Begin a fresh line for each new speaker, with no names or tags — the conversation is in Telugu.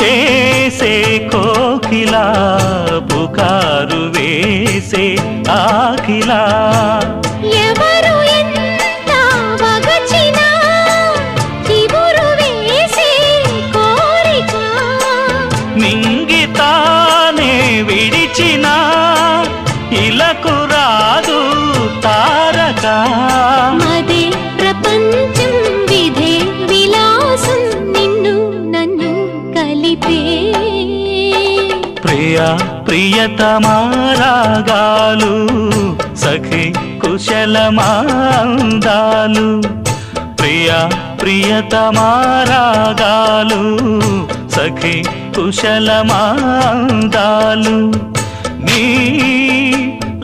చేసే కోకిలా పుకారు వేసే ఆకిలా.
ఎవరు ఎంత వగచినా చిగురు వేసే కోరిక.
మింగితానే విడిచిన ఇలకు రాదు తారక.
మదే ప్రపంచం విధే విలాసం నిన్ను నన్ను కలిపే.
ప్రియ ప్రియతమారాగాలు సఖి కుశలమాందాలు. ప్రియ ప్రియతమారాగాలు సఖి కుశలమాందాలు.